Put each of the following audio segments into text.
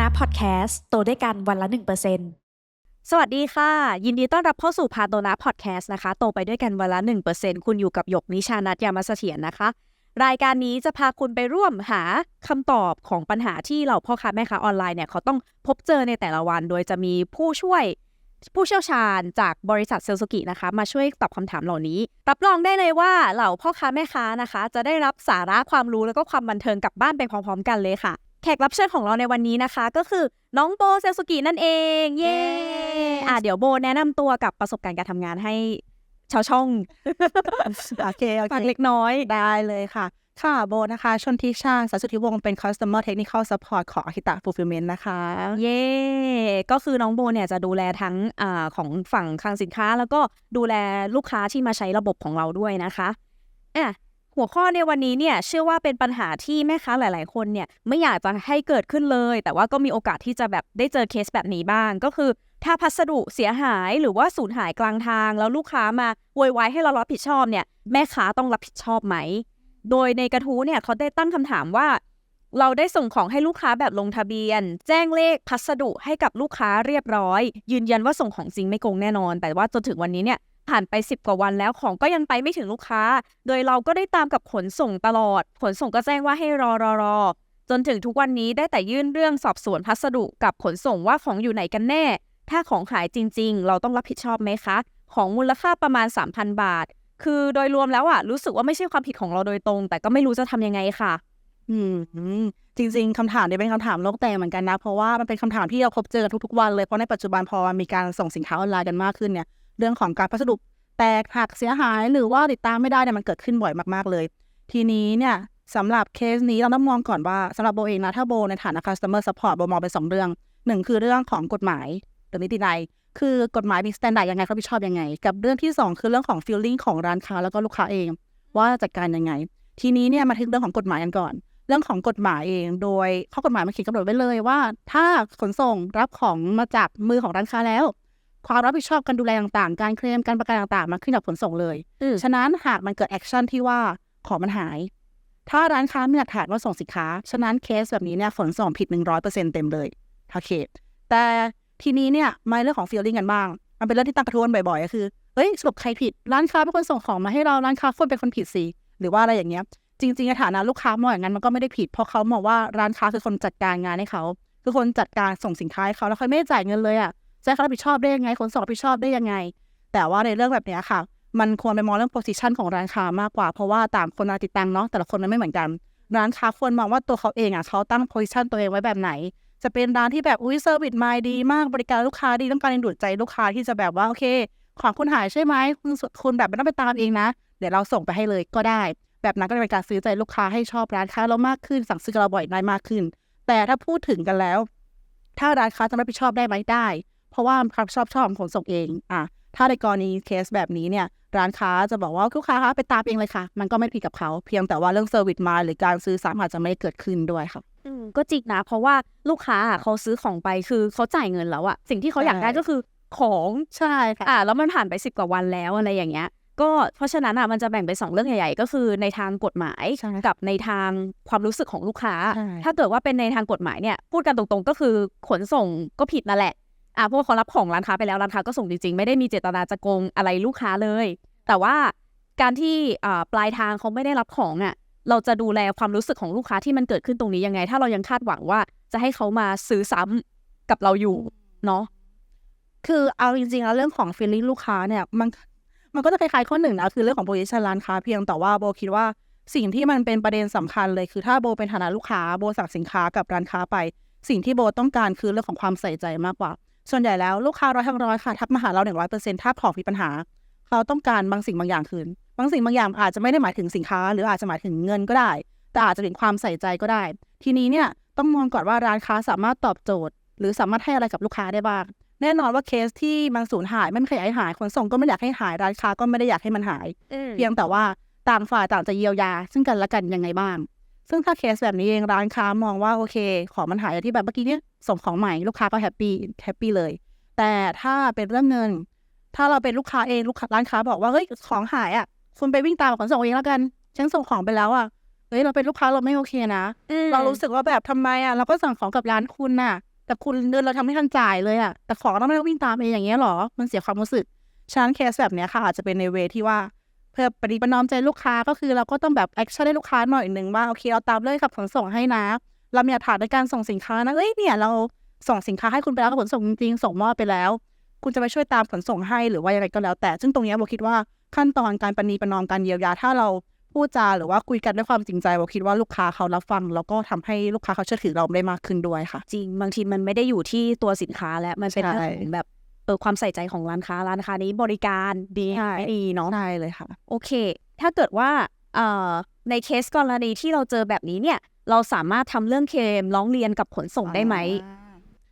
นะพอดแคสต์โตด้วยกันวันละ1%เสวัสดีค่ะ ยินดีต้อนรับเข้าสู่พาโตนะพอดแคสต์นะคะ โตไปด้วยกันวันละ 1%คุณอยู่กับหยกนิชานัทยามาเสถียรนะคะ รายการนี้จะพาคุณไปร่วมหาคำตอบของปัญหาที่เหล่าพ่อค้าแม่ค้าออนไลน์เนี่ยเขาต้องพบเจอในแต่ละวัน โดยจะมีผู้ช่วยผู้เชี่ยวชาญจากบริษัทเซลสกินะคะ มาช่วยตอบคำถามเหล่านี้ รับรองได้เลยว่าเหล่าพ่อค้าแม่ค้านะคะ จะได้รับสาระความรู้แล้วก็ความบันเทิงกลับบ้านไปพร้อม ๆ กันเลยค่ะ แขกรับเชิญของเราในวันนี้นะคะ ก็คือน้องโบเซลสกินั่นเอง เย้อะเดี๋ยวโบแนะนำตัวกับประสบการณ์การทำงานให้ชาวช่อง โอเคโอเค ฝากเล็กน้อย ได้เลยค่ะ ค่ะโบนะคะชนทิชาสัสุทธิวงศ์เป็น Customer Technical Support ของ Akita Fulfillment นะคะ เย่ก็คือน้องโบเนี่ยจะดูแลทั้งอาของฝั่งคลังสินค้า แล้วก็ดูแลลูกค้าที่มาใช้ระบบของเราด้วยนะคะอะ หัวข้อในวันนี้เนี่ยเชื่อว่าเป็นปัญหาที่แม่ค้าหลาย ๆ คนเนี่ยไม่อยากจะให้เกิดขึ้นเลย แต่ว่าก็มีโอกาสที่จะแบบได้เจอเคสแบบนี้บ้าง ก็คือ ถ้าพัสดุเสียหายหรือว่าสูญหายกลางทาง แล้วลูกค้ามาโวยวายให้เรารับผิดชอบเนี่ยแม่ค้าต้องรับผิดชอบไหม โดยในกระทู้เนี่ยเขาได้ตั้งคำถามว่า เราได้ส่งของให้ลูกค้าแบบลงทะเบียน แจ้งเลขพัสดุให้กับลูกค้าเรียบร้อย ยืนยันว่าส่งของจริงไม่โกงแน่นอน แต่ว่าจนถึงวันนี้เนี่ย ผ่านไป 10 กว่าวันแล้วของก็ยังไปไม่ถึงลูกค้า โดยเราก็ได้ตามกับขนส่งตลอด ขนส่งก็แจ้งว่าให้รอรอรอจนถึงทุกวันนี้ได้แต่ยื่นเรื่องสอบสวนพัสดุกับขนส่งว่าของอยู่ไหนกันแน่ ถ้าของหายจริง ๆ เราต้องรับผิดชอบไหมคะ ของมูลค่าประมาณ 3,000 บาท คือโดยรวมแล้วอะรู้สึกว่าไม่ใช่ความผิดของเราโดยตรง แต่ก็ไม่รู้จะทำยังไงค่ะ อืมจริง ๆคำถามนี้เป็นคำถามโลกแตกเหมือนกันนะ เพราะว่ามันเป็นคำถามที่เราพบเจอทุกๆวันเลย เพราะในปัจจุบันพอมีการส่งสินค้าออนไลน์กันมากขึ้นเนี่ย เรื่องของการพัสดุแตกหักเสียหายหรือว่าติดตามไม่ได้เนี่ยมันเกิดขึ้นบ่อยมากๆเลย ทีนี้เนี่ยสำหรับเคสนี้เราต้องมองก่อนว่าสำหรับโบเองนะถ้าโบในฐานะ customer support โบมองเป็นสองเรื่องหนึ่งคือเรื่องของกฎหมายหรือนิตินัยคือกฎหมายมี standard ยังไงรับผิดชอบยังไง กับเรื่องที่สองคือเรื่องของ feeling ของร้านค้าแล้วก็ลูกค้าเอง ว่าจัดการยังไง ทีนี้เนี่ยมาถึงเรื่องของกฎหมายกันก่อน เรื่องของกฎหมายเองโดยข้อกฎหมายมันเขียนกำหนดไว้เลยว่า ถ้าขนส่งรับของมาจากมือของร้านค้าแล้ว ความรับผิดชอบการดูแลต่างๆ การเคลมการประกันต่างๆ มันขึ้นกับขนส่งเลยอืมฉะนั้นหากมันเกิดแอคชั่นที่ว่าของมันหาย ถ้าร้านค้ามีหลักฐานว่าส่งสินค้า ฉะนั้นเคสแบบนี้เนี่ยขนส่งผิด 100%เต็มเลยโอเคแต่ทีนี้เนี่ยมาเรื่องของ feeling กันบ้าง มันเป็นเรื่องที่ตั้งกระทู้กันบ่อยๆก็คือเฮ้ยสรุปใครผิด ร้านค้าเป็นคนส่งของมาให้เรา ร้านค้าคนเป็นคนผิดสิ หรือว่าอะไรอย่างเงี้ย จริงๆในฐานะลูกค้ามองอย่างนั้นมันก็ไม่ได้ผิด เพราะเขามองว่าร้านค้าคือคนจัดการงานให้เขา คือคนจัดการส่งสินค้าให้เขาแล้วเขาไม่ได้จ่ายเงินเลยอะ จะเขารับผิดชอบได้ยังไงขนส่งรับผิดชอบได้ยังไง แต่ว่าในเรื่องแบบนี้ค่ะ มันควรไปมองเรื่อง position ของร้านค้ามากกว่า เพราะว่าต่างคนมาติดตังเนาะแต่ละคนมันไม่เหมือนกัน ร้านค้าควรมองว่าตัวเขาเองอะเขาตั้ง position ตัวเองไว้แบบไหน จะเป็นร้านที่แบบอุ้ยเซอร์วิสมาดี มากบริการลูกค้าดีต้องการดึงดูดใจลูกค้าที่จะแบบว่าโอเคของคุณหายใช่ไหมคุณสุคุณแบบไม่ต้องไปตามเองนะ เดี๋ยวเราส่งไปให้เลยก็ได้ แบบนั้นก็เป็นการซื้อใจลูกค้าให้ชอบร้านค้าเรามากขึ้น สั่งซื้อกับเราบ่อยได้มากขึ้น แต่ถ้าพูดถึงกันแล้ว ถ้าร้านค้าจะรับผิดชอบได้ไหมได้ เพราะว่าความรับผิดชอบชอบของขนส่งเองอะถ้าในกรณีเคสแบบนี้เนี่ยร้านค้าจะบอกว่าลูกค้าคะไปตามเองเลยค่ะ มันก็ไม่ผิดกับเขา เพียงแต่ว่าเรื่องเซอร์วิสมาหรือการซื้อซ้ำอาจจะไม่ได้เกิดขึ้นด้วยค่ะอืมก็จริงนะ เพราะว่าลูกค้าอะเขาซื้อของไปคือเขาจ่ายเงินแล้วอะสิ่งที่เขาอยากได้ใช่ก็คือของใช่ค่ะอ่าแล้วมันผ่านไปสิบกว่าวันแล้วอะไรอย่างเงี้ยก็เพราะฉะนั้นอะมันจะแบ่งเป็นสองเรื่องใหญ่ๆ ก็คือในทางกฎหมายใช่กับในทางความรู้สึกของลูกค้าใช่ถ้าเกิดว่าเป็นในทางกฎหมายเนี่ยพูดกันตรงๆก็คือขนส่งก็ผิดนั่นแหละ อ่าพว่าเขารับของร้านค้าไปแล้วร้านค้าก็ส่งจริงๆ ไม่ได้มีเจตนาจะโกงอะไรลูกค้าเลย แต่ว่าการที่อ่าปลายทางเขาไม่ได้รับของอะเราจะดูแลความรู้สึกของลูกค้าที่มันเกิดขึ้นตรงนี้ยังไง ถ้าเรายังคาดหวังว่าจะให้เขามาซื้อซ้ำกับเราอยู่เนาะคือเอาจริงๆแล้วเรื่องของ feeling ลูกค้าเนี่ยมันมันก็จะคล้ายๆข้อหนึ่งนะคือเรื่องของ position ร้านค้าเพียงแต่ว่าโบคิดว่าสิ่งที่มันเป็นประเด็นสำคัญเลยคือถ้าโบเป็นฐานะลูกค้าโบสั่งสินค้ากับร้านค้าไป สิ่งที่โบต้องการคือเรื่องของความใส่ใจมากกว่า ส่วนใหญ่แล้วลูกค้าร้อยทั้งร้อยค่ะ ทักมาหาเราหนึ่งร้อยเปอร์เซ็นต์ถ้าของมีปัญหา เขาต้องการบางสิ่งบางอย่างคืน บางสิ่งบางอย่างอาจจะไม่ได้หมายถึงสินค้า หรืออาจจะหมายถึงเงินก็ได้ แต่อาจจะเป็นความใส่ใจก็ได้ ทีนี้เนี่ยต้องมองก่อนว่าร้านค้าสามารถตอบโจทย์ หรือสามารถให้อะไรกับลูกค้าได้บ้าง แน่นอนว่าเคสที่มันสูญหายไม่มีใครอยากให้หายขนส่งก็ไม่อยากให้หาย ร้านค้าก็ไม่ได้อยากให้มันหาย เพียงแต่ว่าต่างฝ่ายต่างจะเยียวยา ซึ่งกันและกันยังไงบ้าง ซึ่งถ้าเคสแบบนี้เองร้านค้ามองว่าโอเค ของมันหายอย่างที่แบบเมื่อกี้เนี่ยส่งของใหม่ลูกค้าก็แฮปปี้แฮปปี้เลย แต่ถ้าเป็นเรื่องเงิน ถ้าเราเป็นลูกค้าเองลูกค้าร้านค้าบอกว่าเฮ้ยของหายอะคุณไปวิ่งตามขนส่งเองแล้วกันฉันส่งของไปแล้วอะเฮ้ยเราเป็นลูกค้าเราไม่โอเคนะเรารู้สึกว่าแบบทำไมอะเราก็สั่งของกับร้านคุณน่ะ แต่คุณเดินเราทำไม่ทันจ่ายเลยอะแต่ของต้องไม่ต้องวิ่งตามเองอย่างเงี้ยหรอมันเสียความรู้สึกฉะนั้นเคสแบบเนี้ยค่ะอาจจะเป็นในเวที่ว่าเพื่อปฏิบัติน้อมใจลูกค้าก็คือเราก็ต้องแบบแอคชั่นให้ลูกค้าหน่อยหนึ่งว่าโอเคเราตามเลยกับขนส่งให้นะ เรามีฐานในการส่งสินค้านะเอ้ยเนี่ยเราส่งสินค้าให้คุณไปแล้วขนส่งจริงๆส่งมอบไปแล้ว คุณจะไปช่วยตามขนส่งให้หรือว่ายังไงก็แล้ว แต่ซึ่งตรงนี้โบคิดว่าขั้นตอนการประนีประนอมการเยียวยาถ้าเราพูดจาหรือว่าคุยกันด้วยความจริงใจโบคิดว่าลูกค้าเขารับฟัง แล้วก็ทำให้ลูกค้าเขาเชื่อถือเราได้มากขึ้นด้วยค่ะ จริงบางทีมันไม่ได้อยู่ที่ตัวสินค้าแล้วมันเป็นใช่เรื่องแบบ เออความใส่ใจของร้านค้าร้านค้านี้บริการดีใช่ไม่ดีเนาะใช่เลยค่ะ โอเค ถ้าเกิดว่าเอ่อในเคสกรณีที่เราเจอแบบนี้เนี่ย เราสามารถทำเรื่องเคลมร้องเรียนกับขนส่งได้ไหม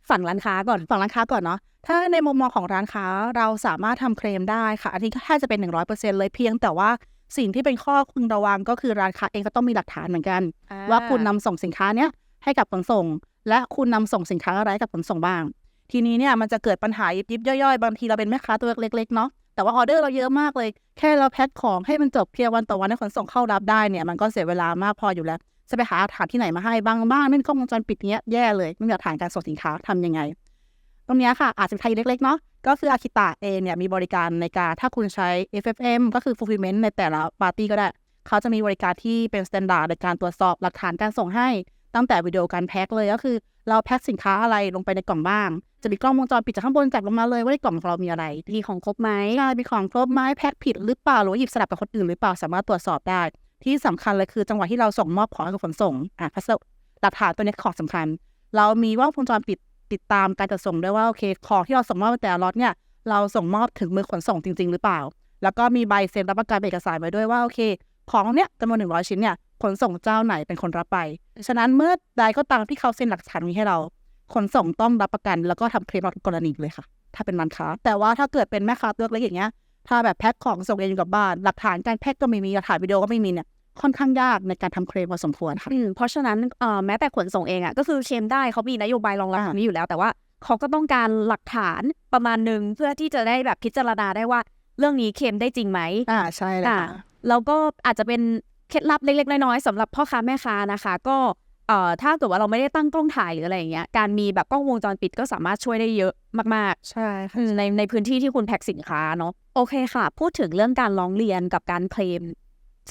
ฝั่งร้านค้าก่อนฝั่งร้านค้าก่อนเนาะถ้าในมุมมองของร้านค้าเราสามารถทำเคลมได้ค่ะ อันนี้ก็แทบจะเป็น 100%เลยเพียงแต่ว่าสิ่งที่เป็นข้อพึงระวังก็คือร้านค้าเองก็ต้องมีหลักฐานเหมือนกัน ว่าคุณนำส่งสินค้าเนี้ยให้กับขนส่ง และคุณนำส่งสินค้าอะไรให้กับขนส่งบ้าง ทีนี้เนี่ยมันจะเกิดปัญหายิบยิบย่อยๆ บางทีเราเป็นแม่ค้าตัวเล็กๆเนาะแต่ว่าออเดอร์เราเยอะมากเลย แค่เราแพ็คของให้มันจบเพียงวันต่อวันให้ขนส่งเข้ารับได้เนี่ยมันก็เสียเวลามากพออยู่แล้ว จะไปหาฐานที่ไหนมาให้บางบ้านไม่มีกล้องวงจรปิดเนี้ยแย่เลยไม่มีฐานการส่งสินค้าทำยังไง ตรงนี้ค่ะอาจจะไทยเล็กๆเนาะก็คืออาคิตะเองเนี่ยมีบริการในการถ้าคุณใช้ FFM ก็คือ fulfillment ในแต่ละปาร์ตี้ก็ได้ เขาจะมีบริการที่เป็นสแตนดาร์ดในการตรวจสอบหลักฐานการส่งให้ ตั้งแต่วิดีโอการแพ็คเลยก็คือ เราแพ็คสินค้าอะไรลงไปในกล่องบ้าง จะมีกล้องวงจรปิดจากข้างบนจับลงมาเลยว่าในกล่องของเรามีอะไร มีของครบไหมใช่มีของครบไหมแพ็คผิดหรือเปล่าหรือว่าหยิบสลับกับคนอื่นหรือเปล่าสามารถตรวจสอบได้ ที่สำคัญเลยคือจังหวะที่เราส่งมอบของให้กับขนส่งอะพัสดุหลักฐานตัวนี้ของสำคัญ เรามีว่างวงจรปิดติดตามการจัดส่งด้วยว่าโอเคของที่เราส่งมอบแต่ละล็อตเนี่ยเราส่งมอบถึงมือขนส่งจริง ๆ หรือเปล่า แล้วก็มีใบเซ็นรับประกันเอกสารไว้ด้วยว่าโอเค ของเนี้ยจำนวนหนึ่งร้อยชิ้นเนี่ยขนส่งเจ้าไหนเป็นคนรับไป ฉะนั้นเมื่อใดก็ตามที่เขาเซ็นหลักฐานนี้ให้เรา ขนส่งต้องรับประกัน แล้วก็ทำเคลมเราทุกกรณีเลยค่ะ ถ้าเป็นร้านค้า แต่ว่าถ้าเกิดเป็นแม่ค้าตัวเล็กอย่างเงี้ย ถ้าแบบแพ็คของส่งเองอยู่กับบ้าน หลักฐานการแพ็คก็ไม่มี หลักฐานวิดีโอก็ไม่มีเนี่ย ค่อนข้างยากในการทำเคลมพอสมควรค่ะอืมเพราะฉะนั้นเอ่อแม้แต่ขนส่งเองอะก็คือเคลมได้เขามีนโยบายรองรับอ่าตรงนี้อยู่แล้ว แต่ว่าเขาก็ต้องการหลักฐานประมาณหนึ่งเพื่อที่จะได้แบบพิจารณาได้ว่า เรื่องนี้เคลมได้จริงไหมอ่าใช่เลยอ่าค่ะ แล้วก็อาจจะเป็นเคล็ดลับเล็กๆน้อยๆสำหรับพ่อค้าแม่ค้านะคะ ก็เอ่อถ้าเกิดว่าเราไม่ได้ตั้งกล้องถ่ายหรืออะไรอย่างเงี้ยการมีแบบกล้องวงจรปิดก็สามารถช่วยได้เยอะมากๆ ใช่ค่ะอืมในในพื้นที่ที่คุณแพ็คสินค้าเนาะโอเคค่ะ พูดถึงเรื่องการร้องเรียนกับการเคลม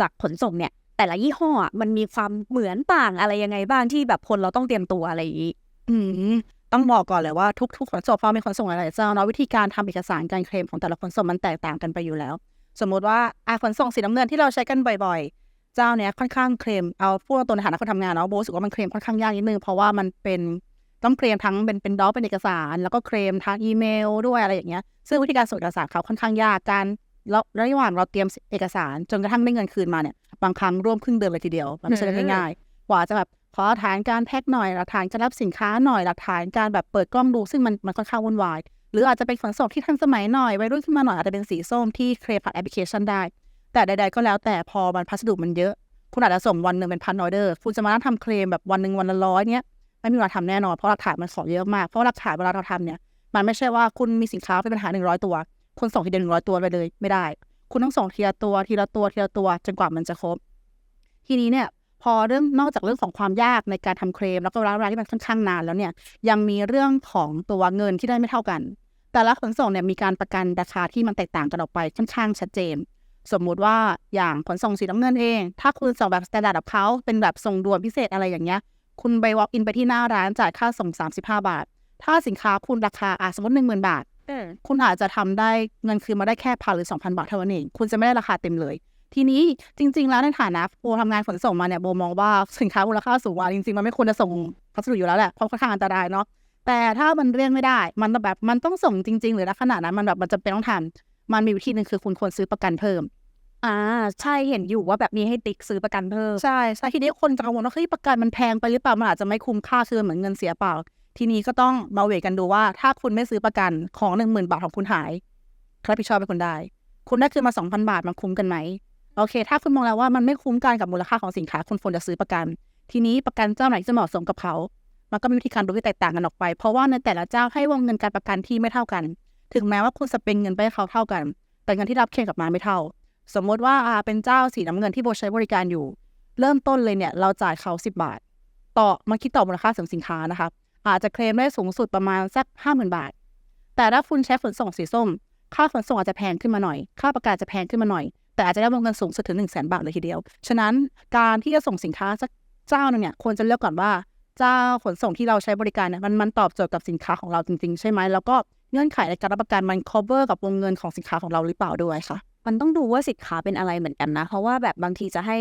จากขนส่งเนี่ย แต่ละยี่ห้ออะมันมีความเหมือนต่างอะไรยังไงบ้างที่แบบคนเราต้องเตรียมตัวอะไรอย่างนี้ อืมต้องบอกก่อนเลยว่าทุกๆขนส่งพอมีขนส่งหลายๆเจ้าเนาะวิธีการทำเอกสารการเคลมของแต่ละขนส่งมันแตกต่างกันไปอยู่แล้ว สมมุติว่าอาขนส่งสีน้ำเงินที่เราใช้กันบ่อยๆ เจ้าเนี้ยค่อนข้างเคลมเอาพูดตรงๆในฐานะคนทำงานเนาะโบรู้สึกว่ามันเคลมค่อนข้างยากนิดนึง เพราะว่ามันเป็นต้องเคลมทั้งเป็นเป็นด็อกเป็นเอกสาร แล้วก็เคลมทางอีเมลด้วยอะไรอย่างเงี้ยซึ่งวิธีการส่งเอกสารเขาค่อนข้างยากการแล้วระหว่างเราเตรียมเอกสารจนกระทั่งได้เงินคืนมาเนี่ยบางครั้งร่วมครึ่งเดือนเลยทีเดียวมันไม่ใช่เรื่องง่ายๆกว่าจะแบบขอหลักฐานการแพ็คหน่อยหลักฐานการรับสินค้าหน่อยหลักฐานการแบบเปิดกล้องดูซึ่งมันมันค่อนข้างวุ่นวาย หรืออาจจะเป็นขนส่งที่ทันสมัยหน่อยวัยรุ่นขึ้นมาหน่อยอาจจะเป็นสีส้มที่เคลมผ่านแอปพลิเคชันได้ แต่ใด ๆ ก็แล้วแต่พอมันพัสดุมันเยอะ คุณอาจจะส่งวันหนึ่งเป็นพันออเดอร์ คุณจะมาทำเคลมแบบวันหนึ่งวันละร้อยเนี้ยไม่มีเวลาทำแน่นอนเพราะหลักฐานมันขอเยอะมากเพราะหลักฐานเวลาเราทำเนี่ยมันไม่ใช่ว่าคุณมีสินค้าเป็นปัญหาหนึ่งร้อยตัว คุณส่งทีเดียวหนึ่งร้อยตัวไปเลยไม่ได้ คุณต้องส่งทีละตัวทีละตัวทีละตัวจนกว่ามันจะครบ ทีนี้เนี่ยพอเรื่องนอกจากเรื่องของความยากในการทำเคลม แล้วก็เวลาที่มันค่อนข้างนานแล้วเนี่ยยังมีเรื่องของตัวเงินที่ได้ไม่เท่ากัน แต่ละขนส่งเนี่ยมีการประกันราคาที่มันแตกต่างกันออกไปค่อนข้างชัดเจน สมมุติว่าอย่างขนส่งสีน้ำเงินเอง ถ้าคุณส่งแบบสแตนดาร์ดกับเขาเป็นแบบส่งด่วนพิเศษอะไรอย่างเงี้ย คุณไป walk in ไปที่หน้าร้านจ่ายค่าส่ง 35 บาท ถ้าสินค้าคุณราคาอะสมมติ10,000บาทคุณอาจจะทำได้เงินคืนมาได้แค่พันหรือ2,000บาทเท่านั้นเอง คุณจะไม่ได้ราคาเต็มเลย ทีนี้จริง ๆ แล้วในฐานะโบทำงานขนส่งมาเนี่ยโบมองว่าสินค้ามูลค่าสูงกว่าจริงๆมันไม่ควรจะส่งพัสดุอยู่แล้วแหละเพราะค่อนข้างอันตรายเนาะ แต่ถ้ามันเลี่ยงไม่ได้ มันแบบมันต้องส่งจริง ๆ หรือลักษณะนั้นมันแบบมันจำเป็นต้องทำมันมีวิธีหนึ่งคือคุณควรซื้อประกันเพิ่ม อ่า ใช่เห็นอยู่ว่าแบบมีให้ติ๊กซื้อประกันเพิ่ม ใช่ใช่ทีนี้คนจะกังวลว่าเฮ้ยประกันมันแพงไปหรือเปล่ามันอาจจะไม่คุ้มค่าคือเหมือนเงินเสียเปล่า ทีนี้ก็ต้องมาเวทกันดูว่า ถ้าคุณไม่ซื้อประกันของหนึ่งหมื่นบาทของคุณหายใครรับผิดชอบเป็นคนได้ คุณได้คืนมาสองพันบาทมันคุ้มกันไหมโอเค ถ้าคุณมองแล้วว่ามันไม่คุ้มกันกับมูลค่าของสินค้าคุณควรจะซื้อประกัน ทีนี้ประกันเจ้าไหนจะเหมาะสมกับเขา มันก็มีวิธีการดูที่แตกต่างกันออกไป เพราะว่าในแต่ละเจ้าให้วงเงินการประกันที่ไม่เท่ากัน ถึงแม้ว่าคุณสเปนเงินไปให้เขาเท่ากัน แต่เงินที่รับเคลมกลับมาไม่เท่า สมมติว่าอาเป็นเจ้าสีน้ำเงินที่โบใช้บริการอยู่ เริ่มต้นเลยเนี่ยเราจ่ายเขา 10 บาท ต่อมาคิดต่อมูลค่าเสริมสินค้านะคะอาจจะเคลมได้สูงสุดประมาณสักห้าหมื่นบาท แต่ถ้าคุณใช้ขนส่งสีส้ม ค่าขนส่งอาจจะแพงขึ้นมาหน่อย ค่าประกันจะแพงขึ้นมาหน่อย แต่อาจจะได้วงเงินสูงสุดถึง1นึ่งแสนบาทเลยทีเดียว ฉะนั้นการที่จะส่งสินค้าสักเจ้านึงเนี่ยควรจะเลือกก่อนว่า เจ้าขนส่งที่เราใช้บริการเนี่ยมันมันตอบโจทย์กับสินค้าของเราจริง ๆ ใช่ไหมแล้วก็เงื่อนไขในการรับประกันมัน cover กับวงเงินของสินค้าของเราหรือเปล่าด้วยค่ะ มันต้องดูว่าสินค้าเป็นอะไรเหมือนกันนะ เพราะว่าแบบบางทีจะให้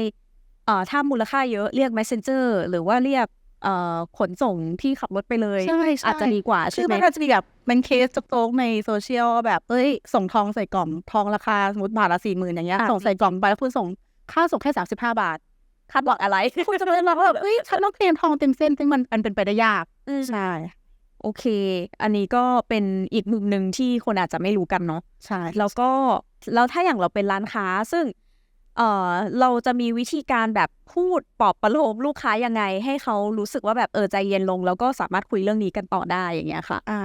เอ่อถ้ามูลค่าเยอะเรียก messenger หรือว่าเรียกเอ่อขนส่งที่ขับรถไปเลยใช่ใช่อาจจะดีกว่าคืใช่อไหมมันอาจจะมีแบบเป็นเคสโจ๊กๆในโซเชียลแบบเอ้ยส่งทองใส่กล่องทองราคาสมมติบาทละสี่หมื่นอย่างเงี้ยอะส่งใส่กล่องไปแล้วคุณส่งค่าส่งแค่สามสิบห้าบาท คาดหวังอะไรคุณจะไปรับว่าแบบเอ้ยฉันต้องเคลมทองเต็มเส้นซึ่งมันมันเป็นไปได้ยากอืมใช่โอเค อันนี้ก็เป็นอีกมุมหนึ่งที่คนอาจจะไม่รู้กันเนาะใช่แล้วก็แล้วถ้าอย่างเราเป็นร้านค้าซึ่งเอ่อเราจะมีวิธีการแบบพูดปลอบประโลมลูกค้ายังไง ให้เขารู้สึกว่าแบบเออใจเย็นลง แล้วก็สามารถคุยเรื่องนี้กันต่อได้อย่างเงี้ยค่ะ อ่า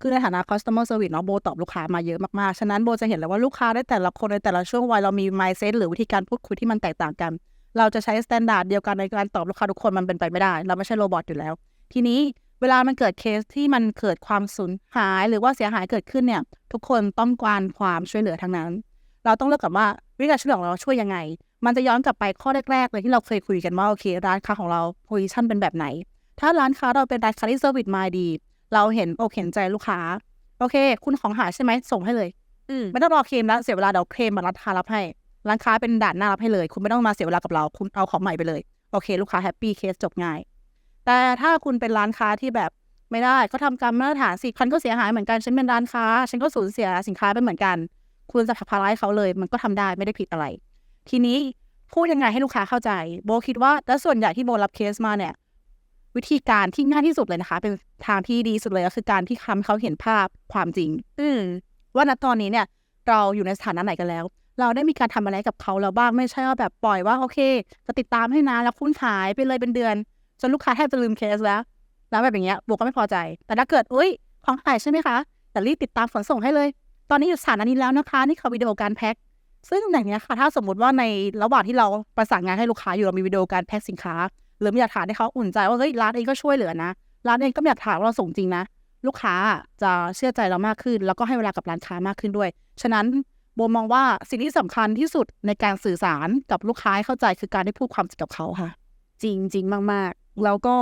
คือในฐานะ customer service เนาะโบตอบลูกค้ามาเยอะมากๆ ฉะนั้นโบจะเห็นเลยว่าลูกค้าในแต่ละคนในแต่ละช่วงวัยเรามี mindset หรือวิธีการพูดคุยที่มันแตกต่างกัน เราจะใช้ standard เดียวกันในการตอบลูกค้าทุกคนมันเป็นไปไม่ได้ เราไม่ใช่โรบอทอยู่แล้ว ทีนี้เวลามันเกิดเคสที่มันเกิดความสูญหายหรือว่าเสียหายเกิดขึ้นเนี่ย ทุกคนต้องการความช่วยเหลือทั้งนั้น เราต้องเลือกกับว่าวิธีการช่วยเหลือของเราช่วยยังไง มันจะย้อนกลับไปข้อแรกๆเลยที่เราเคยคุยกันว่าโอเค ร้านค้าของเรา position เป็นแบบไหน ถ้าร้านค้าเราเป็นร้านค้าที่เซอร์วิสมาดี เราเห็นอกเห็นใจลูกค้า โอเค คุณของหายใช่ไหมส่งให้เลย อืมไม่ต้องรอเคลมแล้วเสียเวลาเดี๋ยวเคลมมารับทารับให้ ร้านค้าเป็นด่านหน้ารับให้เลย คุณไม่ต้องมาเสียเวลากับเรา คุณเอาของใหม่ไปเลย โอเค ลูกค้าแฮปปี้เคสจบง่าย แต่ถ้าคุณเป็นร้านค้าที่แบบไม่ได้เขาทำการมาตรฐานสิฉันก็เสียหายเหมือนกันฉันเป็นร้านค้า ฉันก็สูญเสียสินค้าไปเหมือนกัน คุณจะผักภาระให้เขาเลย มันก็ทำได้ไม่ได้ผิดอะไร ทีนี้พูดยังไงให้ลูกค้าเข้าใจ โบคิดว่าแล้วส่วนใหญ่ที่โบรับเคสมาเนี่ย วิธีการที่ง่ายที่สุดเลยนะคะ เป็นทางที่ดีสุดเลยก็คือการที่ทำให้เขาเห็นภาพความจริง อืว่าณตอนนี้เนี่ย เราอยู่ในสถานะไหนกันแล้ว เราได้มีการทำอะไรกับเขาแล้วบ้างไม่ใช่ว่าแบบปล่อยว่าโอเค จะติดตามให้นะแล้วคุณหายไปเลยเป็นเดือนจนลูกค้าแทบจะลืมเคสแล้ว แล้วแบบอย่างเงี้ยบวกก็ไม่พอใจ แต่ถ้าเกิดอุ้ยของหายใช่ไหมคะแต่รีบติดตามขนส่งให้เลย ตอนนี้อยู่สถานะนี้แล้วนะคะนี่เขาวิดีโอการแพ็คซึ่งอย่างเนี้ยค่ะถ้าสมมติว่าในระหว่างที่เราประสานงานให้ลูกค้าอยู่เรามีวิดีโอการแพ็คสินค้า หรือมีหลักฐานให้เขาอุ่นใจว่าเฮ้ยร้านเองก็ช่วยเหลือนะร้านเองก็มีหลักฐานว่าเราส่งจริงนะ ลูกค้าจะเชื่อใจเรามากขึ้น แล้วก็ให้เวลากับร้านค้ามากขึ้นด้วย ฉะนั้น โบมองว่าสิ่งที่สำคัญที่สุดในการสื่อสารกับลูกค้าให้เข้าใจคือการได้พูดความจริงกับเขาค่ะ จริงจริงมาก ๆ แล้วก็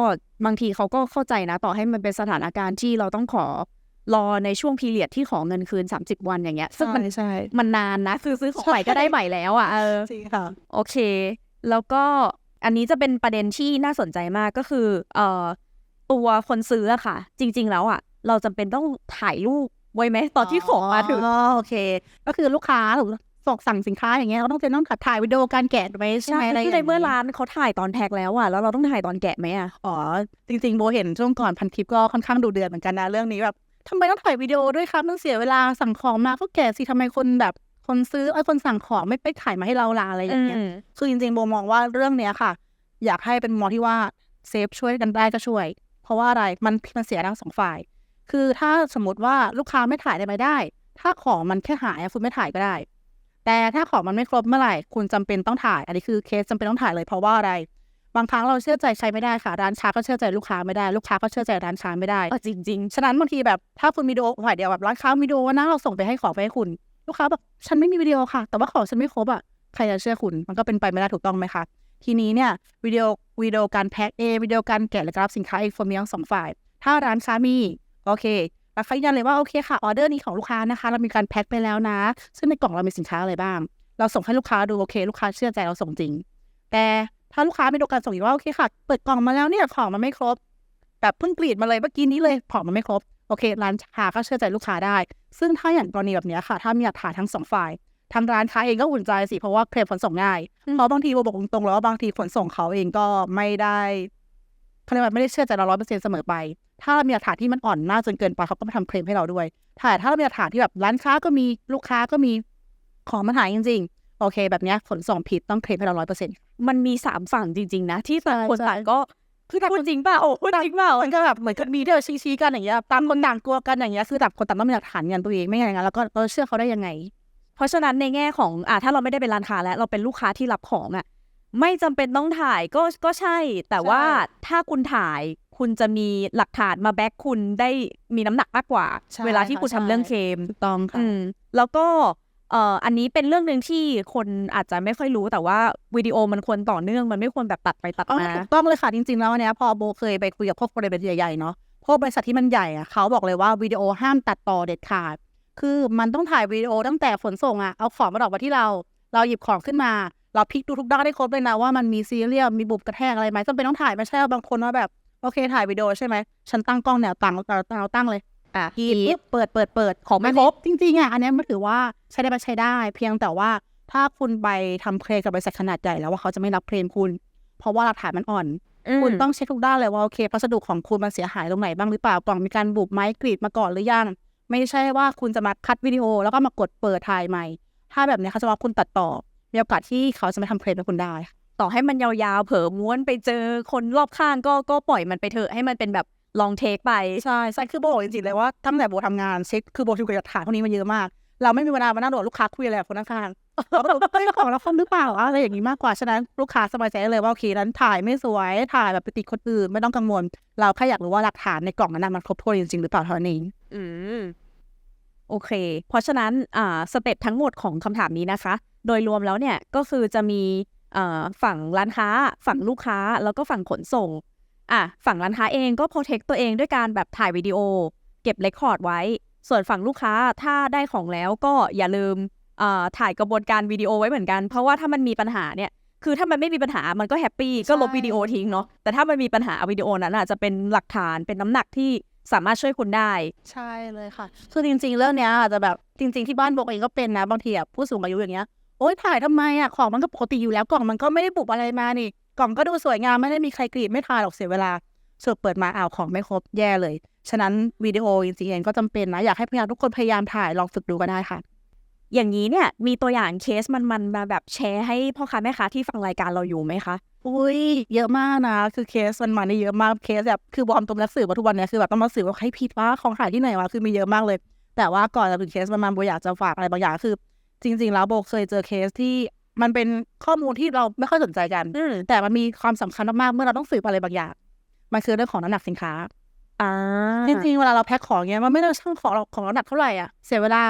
บางทีเขาก็เข้าใจนะ ต่อให้มันเป็นสถานการณ์ที่เราต้องขอรอในช่วงพีเรียดที่ขอเงินคืน 30 วันอย่างเงี้ยซึ่งมันใช่มันนานนะ คือซื้อของใหม่ก็ได้ใหม่แล้วอะเออจริงค่ะโอเค แล้วก็อันนี้จะเป็นประเด็นที่น่าสนใจมากก็คือเอ่อตัวคนซื้ออะค่ะ จริง ๆ แล้วอะเราจำเป็นต้องถ่ายรูป ไว้ไหมตอนที่ของมาถึงอ๋อโอเค ก็คือลูกค้าหรือส่งสั่งสินค้าอย่างเงี้ยเราต้องเป็นต้องถ่ายวิดีโอการแกะไว้ใช่ไหมอะไรคือในเมื่อร้านเขาถ่ายตอนแพ็คแล้วอะแล้วเราต้องถ่ายตอนแกะไหมอะอ๋อจริงๆโบเห็นช่วงก่อนพันคลิปก็ค่อนข้างดูเดือดเหมือนกันนะเรื่องนี้แบบทำไมต้องถ่ายวิดีโอด้วยครับต้องเสียเวลาสั่งของมาก็แกะสิทำไมคนแบบคนซื้อไอ้ยคนสั่งของไม่ไปถ่ายมาให้เราลาอะไรอย่างเงี้ยคือจริงๆโบมองว่าเรื่องเนี้ยค่ะ อยากให้เป็นมองที่ว่าเซฟช่วยกันได้ก็ช่วย เพราะว่าอะไรมันมันเสียทั้งสองฝ่าย คือถ้าสมมติว่าลูกค้าไม่ถ่ายได้ไหมได้ ถ้าของมันแค่หายอะคุณไม่ถ่ายก็ได้ แต่ถ้าของมันไม่ครบเมื่อไหร่คุณจำเป็นต้องถ่าย อันนี้คือเคสจำเป็นต้องถ่ายเลยเพราะว่าอะไร บางครั้งเราเชื่อใจใครไม่ได้ค่ะ ร้านค้าก็เชื่อใจลูกค้าไม่ได้ ลูกค้าก็เชื่อใจร้านค้าไม่ได้เออจริงฉะนั้นบางทีแบบถ้าคุณวิดีโอถ่ายเดียวแบบร้านค้าวิดีโอว่านะเราส่งไปให้ของไปให้คุณ ลูกค้าแบบฉันไม่มีวิดีโอค่ะ แต่ว่าของฉันไม่ครบอะใครจะเชื่อคุณมันก็เป็นไปไม่ได้ถูกต้องไหมคะทีนี้เนี่ยวิดีโอวิดีโอการแพ็คเองวิดีโอการแกะและรับสินค้าเองคนมีทั้งสองฝ่าย ถ้าร้านค้ามี โอเคแล้วเขายืนยันเลยว่าโอเคค่ะออเดอร์นี้ของลูกค้านะคะ เรามีการแพ็คไปแล้วนะ ซึ่งในกล่องเรามีสินค้าอะไรบ้าง เราส่งให้ลูกค้าดูโอเค ลูกค้าเชื่อใจเราส่งจริง แต่ถ้าลูกค้าไม่ดูการส่งอีกว่าโอเคค่ะ เปิดกล่องมาแล้วเนี่ยของมันไม่ครบ แบบเพิ่งกรีดมาเลยเมื่อกี้นี้เลยของมันไม่ครบโอเค ร้านค้าก็เชื่อใจลูกค้าได้ ซึ่งถ้าอย่างกรณีแบบเนี้ยค่ะ ถ้ามีหลักฐานทั้งสองฝ่ายทางร้านค้าเองก็อุ่นใจสิเพราะว่าเคลมขนส่งง่ายอืมเพราะบางทีโบบอกตรงๆแล้วว่าบางทีขนส่งเขาเองก็ไม่ได้ เขาเรียกว่าไม่ได้เชื่อใจเราร้อยเปอร์เซ็นต์เสมอไป ถ้ามีหลักฐานที่มันอ่อนมากจนเกินไปเขาก็ไม่ทำเคลมให้เราด้วยถ้าถ้าเรามีหลักฐานที่แบบร้านค้าก็มีลูกค้าก็มีของมันหายจริง ๆ โอเค แบบเนี้ยขนส่งผิดต้องเคลมให้เราร้อยเปอร์เซ็นต์ๆมันมีสามฝั่งจริง ๆ นะ ที่ต่างคนใช่ต่างก็คือพูดจริงเปล่าโอ้พูดจริงเปล่ามันก็แบบเหมือนกับมีที่เราชี้ๆกันอย่างเงี้ยตามคนต่างกลัวกันอย่างเงี้ยคือแบบคนต่างต้องมีหลักฐานกันตัวเองไม่อย่างนั้นแล้วก็เราเชื่อเขาได้ยังไง เพราะฉะนั้นในแง่ของอ่าถ้าเราไม่ได้เป็นร้านค้าแล้วเราเป็นลูกค้าที่รับของอะ ไม่จำเป็นต้องถ่ายก็ก็ใช่ แต่ว่าถ้าคุณถ่ายคุณจะมีหลักฐานมาแบ็กคุณได้มีน้ำหนักมากกว่า ใช่เวลาที่ค่ะคุณทำใช่เรื่องเคลม ถูกต้องค่ะ อืมแล้วก็เอ่ออันนี้เป็นเรื่องหนึ่งที่คนอาจจะไม่ค่อยรู้แต่ว่าวิดีโอมันควรต่อเนื่องมันไม่ควรแบบตัดไปตัดอ๋อมา ถูกต้องเลยค่ะ จริง ๆ แล้วอันเนี้ยพอโบเคยไปคุยกับพวกบริษัทใหญ่ๆเนาะพวกบริษัทที่มันใหญ่อะเขาบอกเลยว่าวิดีโอห้ามตัดต่อเด็ดขาด คือมันต้องถ่ายวิดีโอตั้งแต่ขนส่งอะเอาของมาดอกมาที่เรา เราหยิบของขึ้นมา เราพลิกดูทุกด้านได้ครบเลยนะว่ามันมีซีเรียลมีบุบกระแทกอะไรไหมจำเป็นต้องถ่ายไม่ใช่ว่าบางคนว่าแบบโอเคถ่ายวิดีโอใช่ไหมฉันตั้งกล้องแนวตั้งเราตั้งเลยอะหยิบปุ๊บเปิดเปิดเปิดของไม่ครบจริงๆอะอันเนี้ยมันถือว่าใช้ได้มาใช้ได้ เพียงแต่ว่าถ้าคุณไปทำเคลมกับบริษัทขนาดใหญ่แล้วว่าเขาจะไม่รับเคลมคุณ เพราะว่าหลักฐานมันอ่อน คุณต้องเช็คทุกด้านเลยว่าโอเคพัสดุของคุณมันเสียหายตรงไหนบ้างหรือเปล่ากล่องมีการบุบไหมกรีดมาก่อนหรือยังไม่ใช่ว่าคุณจะมาคัดวิดีโอแล้วก็มากดเปิดถ่ายใหม่ ถ้าแบบเนี้ยเขาจะว่าคุณตัดต่อ มีโอกาสที่เขาจะไม่ทำเคลมให้คุณได้ ต่อให้มันยาวๆ เผลอม้วนไปเจอคนรอบข้างก็ก็ปล่อยมันไปเถอะให้มันเป็นแบบลองเทคไป ใช่ใช่คือโบบอกจริงๆเลยว่าตั้งแต่โบทำงานเช็คคือโบทิวกับหลักฐานพวกนี้มาเยอะมาก เราไม่มีเวลามานั่งโดดลูกค้าคุยอะไรกับคนข้างๆเราก็แบบเฮ้ยของเราคอมหรือเปล่าอะไรอย่างนี้มากกว่า ฉะนั้นลูกค้าสบายใจได้เลยว่าโอเคนั้นถ่ายไม่สวยถ่ายแบบไปติดคนอื่นไม่ต้องกังวล เราแค่อยากรู้ว่าหลักฐานในกล่องนั้นนะมันครบถ้วนจริงๆหรือเปล่าเท่านั้นเองอืมโอเค เพราะฉะนั้นอ่าสเต็ปทั้งหมดของคำถามนี้นะคะ โดยรวมแล้วเนี่ยก็คือจะมีฝั่งร้านค้า ฝั่งลูกค้าแล้วก็ฝั่งขนส่งอะฝั่งร้านค้าเองก็โปรเทคตัวเองด้วยการแบบถ่ายวิดีโอ เก็บเรคคอร์ดไว้ ส่วนฝั่งลูกค้าถ้าได้ของแล้วก็อย่าลืมถ่ายกระบวนการวิดีโอไว้เหมือนกัน เพราะว่าถ้ามันมีปัญหาเนี่ยคือถ้ามันไม่มีปัญหามันก็แฮปปี้ก็ลบวิดีโอทิ้งเนาะแต่ถ้ามันมีปัญหาวิดีโอนั้นอาจจะเป็นหลักฐานเป็นน้ำหนักที่สามารถช่วยคุณได้ ใช่เลยค่ะคือจริง ๆ เรื่องเนี้ยอาจจะแบบจริง ๆ ที่บ้านโบเองก็เป็นนะบางทีอะผู้สูงอายุอย่างเงี้ย โอ๊ยถ่ายทำไมอะของมันก็ปกติอยู่แล้วกล่องมันก็ไม่ได้บุบอะไรมานี่ กล่องก็ดูสวยงามไม่ได้มีใครกรีดไม่ถ่ายหรอกเสียเวลาสุดเปิดมาอ้าวของไม่ครบแย่เลย ฉะนั้นวิดีโอจริงๆก็จำเป็นนะ อยากให้พยายามทุกคนพยายามถ่ายลองฝึกดูก็ได้ค่ะ อย่างนี้เนี่ย มีตัวอย่างเคสมันๆมาแบบแชร์ให้พ่อค้าแม่ค้าที่ฟังรายการเราอยู่ไหมคะอุ้ยเยอะมากนะ คือเคสมันมาได้เยอะมากเคสแบบคือบอมตรงนักสืบว่าทุกวันเนี้ยคือแบบต้องมาสืบว่าใครผิดว่าของขายที่ไหนวะคือมีเยอะมากเลย แต่ว่าก่อนจะถึงเคสมันมาโบอยากจะฝากอะไรบางอย่างคือ จริง ๆ แล้วโบเคยเจอเคสที่มันเป็นข้อมูลที่เราไม่ค่อยสนใจกันอืมแต่มันมีความสำคัญมากๆเมื่อเราต้องสืบอะไรบางอย่าง มันคือเรื่องของน้ำหนักสินค้าอ่าจริงๆเวลาเราแพ็คของเงี้ยมันไม่ได้ช่างของเราของน้ำหนักเท่าไหร่อะเสียเวลา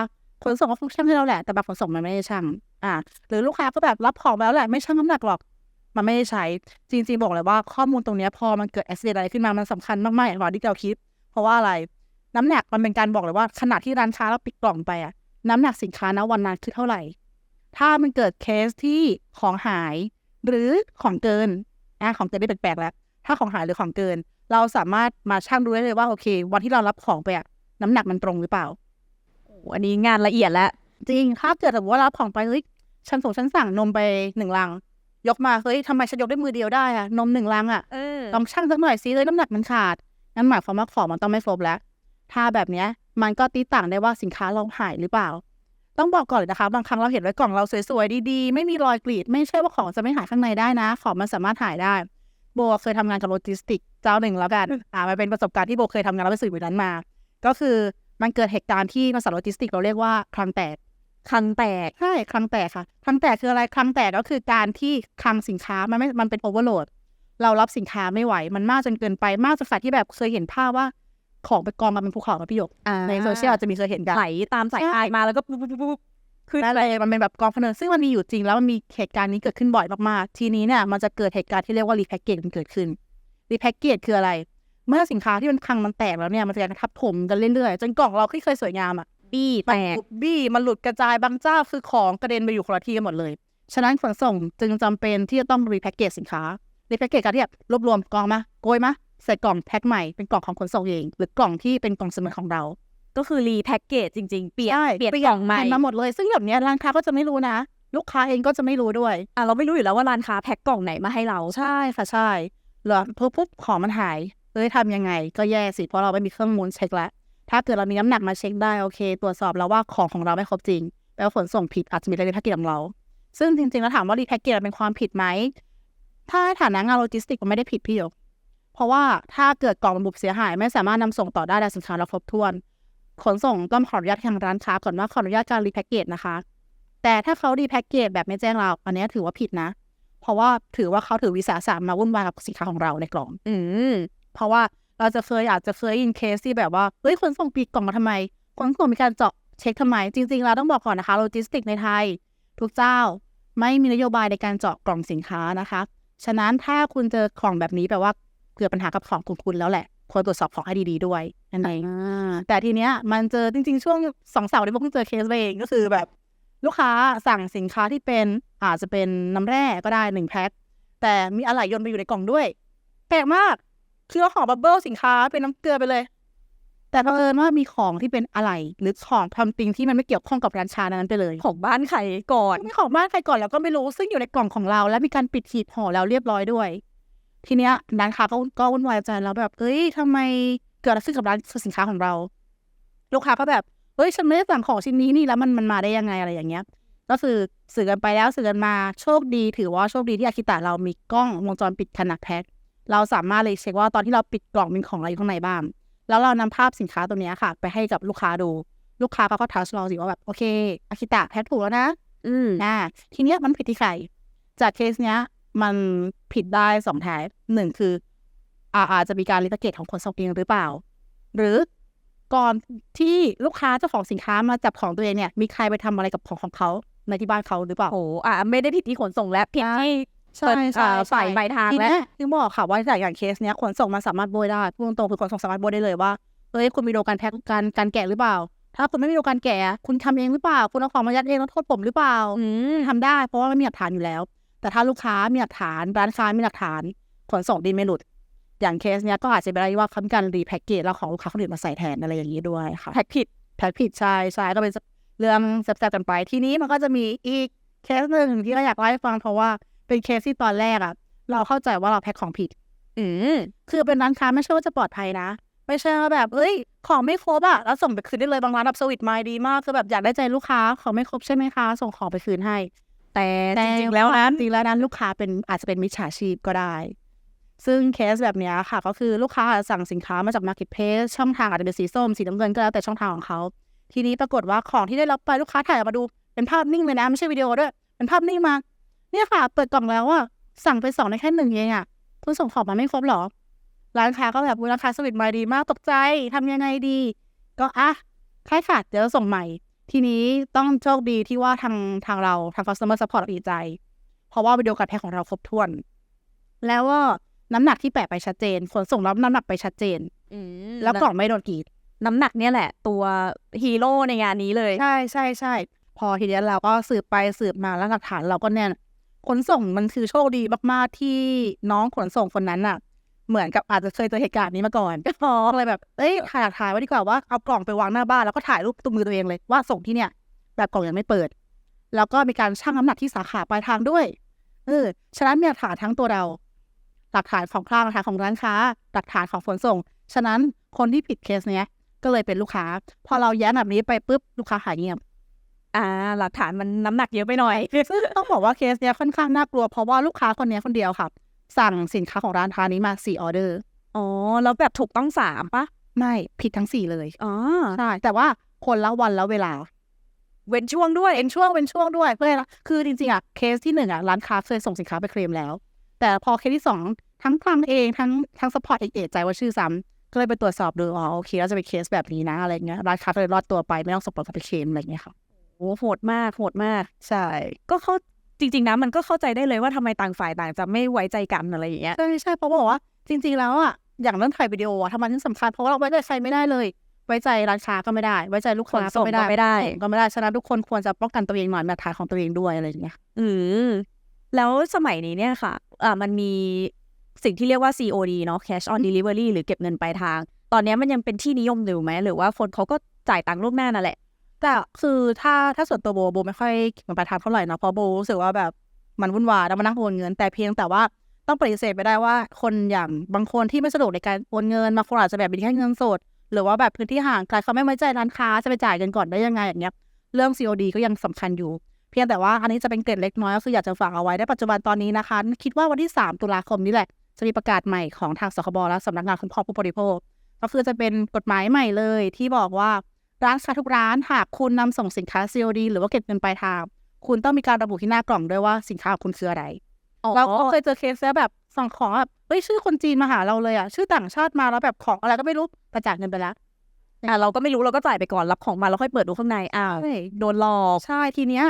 ขนส่งก็คงช่างให้เราแหละแต่แบบขนส่งมันไม่ได้ช่างอ่าหรือลูกค้าก็แบบรับของมาแล้วแหละไม่ช่างน้ำหนักหรอกมันไม่ได้ใช้จริงๆบอกเลยว่าข้อมูลตรงเนี้ยพอมันเกิดอุบิเหตุอะไรขึ้นมามันสำคัญมากๆอย่างที่เราคิด เพราะว่าอะไรน้ำหนักมันเป็นการบอกเลยว่าขนาดที่ร้านค้าเราปิดกล่องไปอะ น้ำหนักสินค้าณวันนั้นคือเท่าไหร่ ถ้ามันเกิดเคสที่ของหายหรือของเกินอะของเกินได้แปลกๆแล้ว ถ้าของหายหรือของเกิน เราสามารถมาชั่งดูได้เลยว่าโอเค วันที่เรารับของไปอะน้ำหนักมันตรงหรือเปล่าโอ้อันนี้งานละเอียดแล้วจริงถ้าเกิดสมมติว่ารับของไปเฮ้ยฉันส่งฉันสั่งนมไปหนึ่งลัง ยกมาเฮ้ยทำไมฉันยกด้วยมือเดียวได้อะนมหนึ่งลังอะเออลองชั่งสักหน่อยซิเลยน้ำหนักมันขาดงั้นหมายความว่าของมันต้องไม่ครบแล้ว ถ้าแบบเนี้ย มันก็ตีต่างได้ว่าสินค้าเราหายหรือเปล่า ต้องบอกก่อนเลยนะคะ บางครั้งเราเห็นไว้กล่องเราสวยๆดีๆ ไม่มีรอยกรีด ไม่ใช่ว่าของจะไม่หายข้างในได้นะ ของมันสามารถหายได้ โบเคยทำงานกับโลจิสติก เจ้าหนึ่งแล้วกันอ่ามันเป็นประสบการณ์ที่โบเคยทำงานแล้วไปสื่อแบบนั้นมา ก็คือมันเกิดเหตุการณ์ที่ภาษาโลจิสติก เราเรียกว่าคลังแตกคันแตกใช่คลังแตกค่ะคลังแตกคืออะไรคลังแตกก็คือการที่คลังสินค้ามันไม่มันเป็นโอเวอร์โหลดเรารับสินค้าไม่ไหว มันมากจนเกินไปมากจนขนาดที่แบบเคยเห็นภาพว่า ของไปกองมาเป็นภูเขามาพี่หยกอ่าในโซเชียลอาจจะมีเคยเห็นกันไหลตามสายใช่พายมาแล้วก็ปุ๊บปุ๊บปุ๊บปุ๊บขึ้นนั่นเลยมันเป็นแบบกองพะเนินซึ่งมันมีอยู่จริงแล้วมันมีเหตุการณ์นี้เกิดขึ้นบ่อยมากๆ ทีนี้เนี่ยมันจะเกิดเหตุการณ์ที่เรียกว่ารีแพคเกจมันเกิดขึ้นรีแพคเกจคืออะไร เมื่อสินค้าที่มันคลังมันแตกแล้วเนี่ยมันจะทับถมกันเรื่อยๆ จนกล่องเราที่เคยสวยงามอะบี้มัแตนกบุบบี้มันหลุดกระจายบางเจ้าคือของกระเด็นไปอยู่คนละที่กันหมดเลย ฉะนั้นขนส่งจึงจำเป็นที่จะต้องรีแพ็กเกจสินค้ารีแพ็กเกจการที่แบบรวบรวมกล่องมาโกยมา ใส่กล่องแพ็คใหม่เป็นกล่องของขนส่งเอง หรือกล่องที่เป็นกล่องเสมือนของเรา ก็คือรีแพ็กเกจจริงๆ เปลี่ยนใช่เปลี่ยนเปลี่กยล่นองใหม่เปลี่ยนมาหมดเลย ซึ่งแบบเนี้ยร้านค้าก็จะไม่รู้นะ ลูกค้าเองก็จะไม่รู้ด้วยอะเราไม่รู้อยู่แล้วว่าร้านค้าแพ็คกล่องไหนมาให้เราใช่ค่ะใช่เหรอพอปุ๊บของมันหายเอ้ยทำยังไง ก็แย่สิเพราะเราไม่มีเครื่องมูลเช็คแล้วถ้าเกิดเรามีน้ำหนักมาเช็คได้โอเค ตรวจสอบแล้วว่าของของเราไม่ครบจริงแปลว่าขนส่งผิดอาจจะมีอะไรในแพ็กเกจของเรา ซึ่งจริงๆแล้วถามว่ารีแพ็กเกจเป็นความผิดไหมถ้าในฐานะงานโลจิสติกมันไม่ได้ผิดพี่หยก เพราะว่าถ้าเกิดกล่องมันบุบเสียหาย ไม่สามารถนำส่งต่อได้และสินค้าเราครบถ้วน ขนส่งต้องขออนุญาตทางร้านค้าก่อนว่าขออนุญาตการรีแพ็กเกจนะคะ แต่ถ้าเขารีแพ็กเกจแบบไม่แจ้งเรา อันเนี้ยถือว่าผิดนะ เพราะว่าถือว่าเขาถือวิสาสะมาวุ่นวายกับสินค้าของเราในกล่อง อืมเพราะว่าเราจะเคยอาจจะเคยยินเคสที่แบบว่าเฮ้ยขนส่งปีกกล่องมาทำไมขนส่งมีการเจาะเช็คทำไม จริงๆเราต้องบอกก่อนนะคะโลจิสติกในไทย ทุกเจ้าไม่มีนโยบายในการเจาะกล่องสินค้านะคะ ฉะนั้นถ้าคุณเจอของแบบนี้แปลว่า เกิดปัญหากับของคุณคุณแล้วแหละควรตรวจสอบของให้ดีๆด้วยนั่นเองแต่ทีเนี้ยมันเจอจริง ๆ ช่วงสองเสาร์ที่พวกเพิ่งเจอเคสไปเองก็คือแบบ ลูกค้าสั่งสินค้าที่เป็นอาจจะเป็นน้ำแร่ก็ได้หนึ่งแพ็คแต่มีอะไหล่ยนต์ไปอยู่ในกล่องด้วยแปลกมากคือเราห่อบับเบิลสินค้าเป็นน้ำเกลือไปเลย แต่เผอิญว่ามีของที่เป็นอะไหล่หรือของทำติงที่มันไม่เกี่ยวข้องกับร้านชานั้นไปเลยของบ้านใครก่อนไม่ของบ้านใครก่อนแล้วก็ไม่รู้ซึ่งอยู่ในกล่องของเรา และมีการปิดหีบห่อแล้วเรียบร้อยด้วย ทีเนี้ยร้านค้าก็ก็วุ่นวายใจแล้วแบบเอ้ยทำไมเกิดอะไรขึ้นกับร้านสินค้าของเรา ลูกค้าก็แบบเฮ้ยฉันไม่ได้สั่งของชิ้นนี้นี่แล้วมันมันมาได้ยังไงอะไรอย่างเงี้ย ก็คือสื่อกันไปแล้วสื่อกันมาโชคดี ถือว่าโชคดีที่อากิตะเรามีกล้องวงจรปิดขนาดแพ็คเราสามารถเลยเช็คว่าตอนที่เราปิดกล่องมีของอะไรอยู่ข้างในบ้างแล้วเรานำภาพสินค้าตัวเนี้ยค่ะ ไปให้กับลูกค้าดู ลูกค้าเขาก็ทัชเราสิว่าแบบโอเคอากิตะแพ็คถูกแล้วนะ อืมอ่าทีเนี้ยมันผิดที่ใครจากเคสเนี้ย มันผิดได้สองแท็หนึ่งคืออาอาจจะมีการลิตเกตของคนส่งเองหรือเปล่า หรือก่อนที่ลูกค้าเจ้าของสินค้ามาจับของตัวเองเนี่ย มีใครไปทำอะไรกับของของเขาในที่บ้านเขาหรือเปล่าโอ้อะไม่ได้ผิดที่ขนส่งและผิดที่ใช่ใช่เอ่อฝ่ายปลายทางทีและเนี้ยคือบอกค่ะว่าจากอย่างเคสเนี้ยขนส่งมันสามารถโบยได้พูดตรงๆคือขนส่งสามารถโบยได้เลยว่าเฮ้ยคุณมีโดการแพ็คการการแกะหรือเปล่า ถ้าคุณไม่มีโดการแกะ คุณทำเองหรือเปล่า คุณเอาของมายัดเองแล้วโทษผมหรือเปล่าอืมทำได้ เพราะว่ามันมีหลักฐานอยู่แล้ว แต่ถ้าลูกค้ามีหลักฐานร้านค้ามีหลักฐานขนส่งดีไม่หลุด อย่างเคสเนี้ยก็อาจจะเป็นอะไรว่าเขามีการรีแพ็กเกจแล้วของลูกค้าคนอื่นมาใส่แทนอะไรอย่างนี้ด้วยค่ะแพ็คผิดแพ็กผิดใช่ใช่ก็เป็นเรื่องแซ่บๆกันไป ทีนี้มันก็จะมีอีกเคสหนึ่งที่เราอยากเล่าให้ฟังเพราะว่าเป็นเคสที่ตอนแรกอะเราเข้าใจว่าเราแพ็คของผิด อืมคือเป็นร้านค้าไม่ใช่ว่าจะปลอดภัยนะไม่ใช่ว่าแบบเอ้ย ของไม่ครบอะแล้วส่งไปคืนได้เลยบางร้านแบบสวิตมาดีมากคือแบบอยากได้ใจลูกค้าของไม่ครบใช่ไหมคะ ส่งของไปคืนให้ แต่แต่จริงๆแล้วนั้นจริงๆแล้วนั้นลูกค้าเป็นอาจจะเป็นมิจฉาชีพก็ได้ ซึ่งเคสแบบเนี้ยค่ะ ก็คือลูกค้าอาจจะสั่งสินค้ามาจาก Marketplace ช่องทางอาจจะเป็นสีส้มสีน้ำเงินก็แล้วแต่ช่องทางของเขา ทีนี้ปรากฏว่าของที่ได้รับไปลูกค้าถ่ายออกมาดู เป็นภาพนิ่งเลยนะไม่ใช่วิดีโอด้วยเป็นภาพนิ่งมา เนี่ยค่ะ เปิดกล่องแล้วอะสั่งไปสองในแค่หนึ่งเองอะคุณส่งของมาไม่ครบหรอ ร้านค้าก็แบบอุ๊ยราคาสวิตมาดีมากตกใจทำยังไงดี ก็อะใช่ค่ะเดี๋ยวส่งใหม่ ทีนี้ต้องโชคดีที่ว่าทางทางเราทาง customer support ดีใจ เพราะว่าวิดีโอการแพ็คของเราครบถ้วน แล้วก็น้ำหนักที่แปะไปชัดเจน ขนส่งรับน้ำหนักไปชัดเจนอืมแล้วกล่องไม่โดนกรีด น้ำหนักเนี่ยแหละ ตัวฮีโร่ในงานนี้เลย ใช่ใช่ใช่พอทีเนี้ยเราก็สืบไปสืบมาแล้วหลักฐานเราก็แน่นขนส่งมันคือโชคดีมากๆที่น้องขนส่งคนนั้นน่ะ เหมือนกับอาจจะเคยเจอเหตุการณ์นี้มาก่อนก็พอเลยแบบเอ้ยถ่ายหลักฐานไว้ดีกว่าว่าเอากล่องไปวางหน้าบ้านแล้วก็ถ่ายรูปตัวมือตัวเองเลยว่าส่งที่เนี่ย แบบกล่องยังไม่เปิด แล้วก็มีการชั่งน้ำหนักที่สาขาปลายทางด้วย เออฉะนั้นมีหลักฐานทั้งตัวเรา หลักฐานของคลางหลักฐานของร้านค้า หลักฐานของขนส่ง ฉะนั้นคนที่ผิดเคสเนี้ยก็เลยเป็นลูกค้า พอเราแย้งแบบนี้ไปปุ๊บลูกค้าหายเงียบอ่า หลักฐานมันน้ำหนักเยอะไปหน่อยซึ่งต้องบอกว่าเคสเนี้ยค่อนข้างน่ากลัวเพราะว่าลูกค้าคนเนี้ยคนเดียวค่ะ สั่งสินค้าของร้านค้านี้มาสี่ออเดอร์ อ๋อ แล้วแบบถูกต้องสามปะไม่ผิดทั้งสี่เลย อ๋อ ใช่ แต่ว่าคนละวันละเวลา เว้นช่วงด้วยเป็นช่วงเป็นช่วงด้วย เพื่ออะไรคือจริงๆอะ เคสที่หนึ่งอะ ร้านค้าเคยส่งสินค้าไปเคลมแล้ว แต่พอเคสที่สองทั้งคลังเองทั้งทั้งสปอร์ตเอกเอกใจว่าชื่อซ้ำก็เลยไปตรวจสอบดู อ๋อ โอเคแล้วจะเป็นเคสแบบนี้นะ อะไรเงี้ย ร้านค้าก็เลยรอดตัวไป ไม่ต้องส่งผลกลับไปเคลมอะไรเงี้ยค่ะโอ้โหดมาก โหดมาก ใช่ ก็เข้า จริง ๆนะมันก็เข้าใจได้เลยว่าทำไมต่างฝ่ายต่างจะไม่ไว้ใจกันอะไรอย่างเงี้ยใช่ใช่เพราะบอกว่าจริง ๆ แล้วอะอย่างเรื่องถ่ายวิดีโออะทำไมถึงสำคัญเพราะว่าเราไว้ใจใครไม่ได้เลย ไว้ใจร้านค้าก็ไม่ได้ ไว้ใจลูกค้าขนส่ก็งไม่ได้ก็ไม่ได้ส่งก็ไม่ได้ฉะนั้นทุกคนควรจะป้องกันตัวเองหน่อยมาตรฐานของตัวเองด้วยอะไรอย่างเงี้ยอืมแล้วสมัยนี้เนี่ยค่ะอ่ามันมีสิ่งที่เรียกว่า COD เนาะ Cash on Delivery หรือเก็บเงินปลายทาง ตอนเนี้ยมันยังเป็นที่นิยมอยู่ไหมหรือว่าคนเขาก็จ่ายตังค์ล่วงหน้านั่นแหละ แต่คือถ้าถ้าส่วนตัวโบโบไม่ค่อยเก็บเงินปลายทางเท่าไหร่นะเพราะโบรู้สึกว่าแบบมันวุ่นวายแล้วมันนั่งโอนเงิน แต่เพียงแต่ว่าต้องปฏิเสธไปได้ว่า คนอย่างบางคนที่ไม่สะดวกในการโอนเงินบางคนอาจจะแบบมีแค่เงินสด หรือว่าแบบพื้นที่ห่างไกลเขาไม่ไว้ใจร้านค้าจะไปจ่ายเงินก่อนได้ยังไงอย่างเงี้ยเรื่อง COD ก็ยังสำคัญอยู่ เพียงแต่ว่าอันนี้จะเป็นเกร็ดเล็กน้อยก็คืออยากจะฝากเอาไว้ในปัจจุบันตอนนี้นะคะ คิดว่าวันที่ 3 ตุลาคมนี้แหละ จะมีประกาศใหม่ของทางสคบและสำนักงานคุ้มครองผู้บริโภค ก็คือจะเป็นกฎหมายใหม่เลยที่บอกว่า ร้านค้าทุกร้านหากคุณนำส่งสินค้า COD หรือว่าเก็บเงินปลายทาง คุณต้องมีการระบุที่หน้ากล่องด้วยว่าสินค้าของคุณคืออะไร เราก็เคยเจอเคสแล้วแบบสั่งของแบบเฮ้ยชื่อคนจีนมาหาเราเลยอะ ชื่อต่างชาติมาแล้วแบบของอะไรก็ไม่รู้ประจากเงินไปแล้วอะเราก็ไม่รู้เราก็จ่ายไปก่อนรับของมาแล้วค่อยเปิดดูข้างในอ้าวใช่โดนหลอกใช่ทีเนี้ย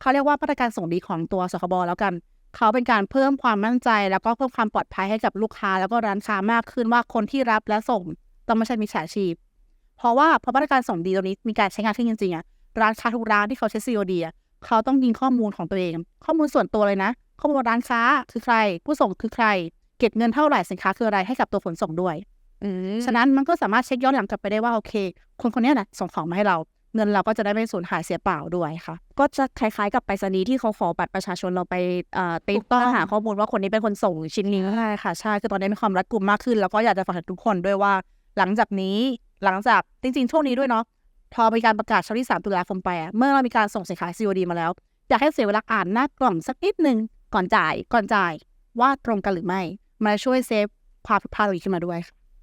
เขาเรียกว่ามาตรการส่งดีของตัวสคบแล้วกันเขาเป็นการเพิ่มความมั่นใจ แล้วก็เพิ่มความปลอดภัยให้กับลูกค้า แล้วก็ร้านค้ามากขึ้นว่าคนที่รับและส่งต้องไม่ใช่มิจฉาชีพ เพราะว่าพอมาตรการส่งดีตรงนี้มีการใช้งานขึ้นจริงๆอะร้านค้าทุกร้านที่เขาใช้ COD อะเขาต้องยิงข้อมูลของตัวเอง ข้อมูลส่วนตัวเลยนะ ข้อมูลร้านค้าคือใคร ผู้ส่งคือใคร เก็บเงินเท่าไหร่สินค้าคืออะไรให้กับตัวขนส่งด้วยอืมฉะนั้นมันก็สามารถเช็คย้อนหลังกลับไปได้ว่าโอเค คนคนเนี้ยนะส่งของมาให้เราเงินเราก็จะได้ไม่สูญหายเสียเปล่าด้วยค่ะ ก็จะคล้ายๆกับไปรษณีย์ที่เขาขอบัตรประชาชนเราไปเอ่อติดถูกต้องเพื่อหาข้อมูลว่าคนนี้เป็นคนส่งชิ้นนี้ใช่ค่ะใช่คือตอนนี้มีความรัดกุมมากขึ้น แล้วก็อยากจะฝากถึงทุกคนด้วยว่า หลังจากนี้ หลังจากจริงๆ ช่วงนี้ด้วยเนาะพอมีการประกาศช่วงที่ 3 ตุลาคมไปอะเมื่อเรามีการส่งสินค้า COD มาแล้วอยากให้เสียเวลาอ่านหน้ากล่องสักนิดนึงก่อนจ่ายก่อนจ่ายว่าตรงกันหรือไม่มันจะช่วยเซฟความผิดพลาดตรงนี้ขึ้นมาด้วย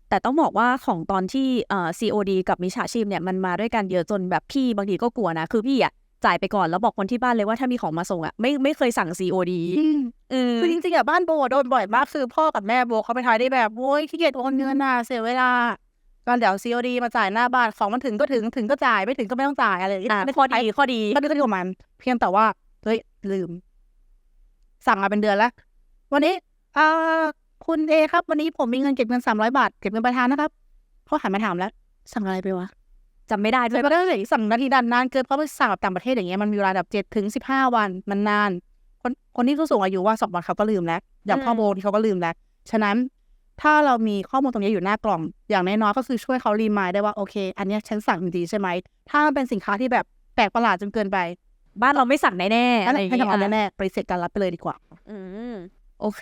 แต่ต้องบอกว่าของตอนที่เอ่อ COD กับมิจฉาชีพเนี่ยมันมาด้วยกันเยอะจนแบบพี่บางทีก็กลัวนะ คือพี่อะจ่ายไปก่อนแล้วบอกคนที่บ้านเลยว่าถ้ามีของมาส่งอะไม่ไม่เคยสั่ง COD เออคือจริงๆอะบ้านโบโดนบ่อยมากคือพ่อกับแม่โบเขาไปทายได้แบบโว้ยขี้เกียจโอนเงินน่ะเสียเวลา ก็เดี๋ยว COD มาจ่ายหน้าบ้านของมันถึงก็ถึงถึงก็จ่ายไม่ถึงก็ไม่ต้องจ่ายอะไรอย่างเงี้อะยข้อดีข้อดีก็นึกก็ดีของมัน เพียงแต่ว่าเฮ้ยลืม สั่งมาเป็นเดือนแล้ว วันนี้อ่าคุณเอครับ วันนี้ผมมีเงินเก็บเงินสามร้อยบาทเก็บเงินประทานนะครับเขาหันมาถามแล้ว สั่งอะไรไปวะจำไม่ได้ด้เลวยยก็ได้เลยสั่งนาทีดันนานเกินเพราะไปสั่งแบบต่างประเทศอย่างเงี้ยมันมีเวลาแบบเจ็ดถึงสิบห้าวันมันนาน คนคนที่ผู้สูงอายุว่าสองวันเขาก็ลืมแล้วอย่างพ่อโบที่เขาก็ลืมแล้วฉะนั้น ถ้าเรามีข้อมูลตรงนี้อยู่หน้ากล่อง อย่างน้อยๆก็คือช่วยเขารีมายได้ว่าโอเค อันเนี้ยฉันสั่งจริงๆใช่ไหม ถ้ามันเป็นสินค้าที่แบบแปลกประหลาดจนเกินไป บ้านเราไม่สั่งแน่ๆอัอะนไรนั้อนย่างให้เงี้ทำอันยแน่ๆปฏิเสธการรับไปเลยดีกว่า อืมโอเค